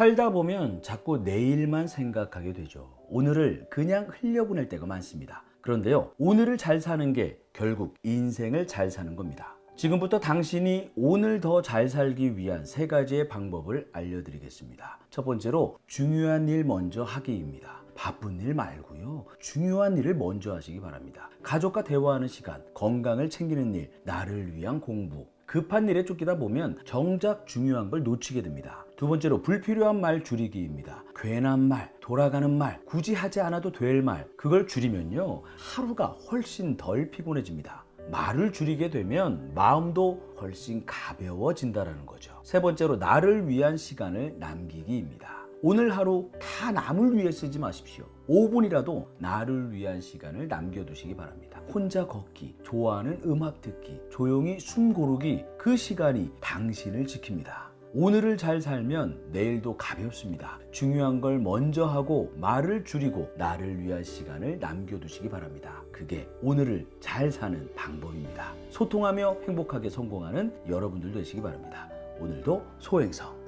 살다 보면 자꾸 내일만 생각하게 되죠. 오늘을 그냥 흘려보낼 때가 많습니다. 그런데요, 오늘을 잘 사는 게 결국 인생을 잘 사는 겁니다. 지금부터 당신이 오늘 더 잘 살기 위한 세 가지의 방법을 알려드리겠습니다. 첫 번째로 중요한 일 먼저 하기입니다. 바쁜 일 말고요. 중요한 일을 먼저 하시기 바랍니다. 가족과 대화하는 시간, 건강을 챙기는 일, 나를 위한 공부. 급한 일에 쫓기다 보면 정작 중요한 걸 놓치게 됩니다. 두 번째로 불필요한 말 줄이기입니다. 괜한 말, 돌아가는 말, 굳이 하지 않아도 될 말, 그걸 줄이면요. 하루가 훨씬 덜 피곤해집니다. 말을 줄이게 되면 마음도 훨씬 가벼워진다라는 거죠. 세 번째로 나를 위한 시간을 남기기입니다. 오늘 하루 다 남을 위해 쓰지 마십시오. 5분이라도 나를 위한 시간을 남겨두시기 바랍니다. 혼자 걷기, 좋아하는 음악 듣기, 조용히 숨 고르기, 그 시간이 당신을 지킵니다. 오늘을 잘 살면 내일도 가볍습니다. 중요한 걸 먼저 하고 말을 줄이고 나를 위한 시간을 남겨두시기 바랍니다. 그게 오늘을 잘 사는 방법입니다. 소통하며 행복하게 성공하는 여러분들 되시기 바랍니다. 오늘도 소행성.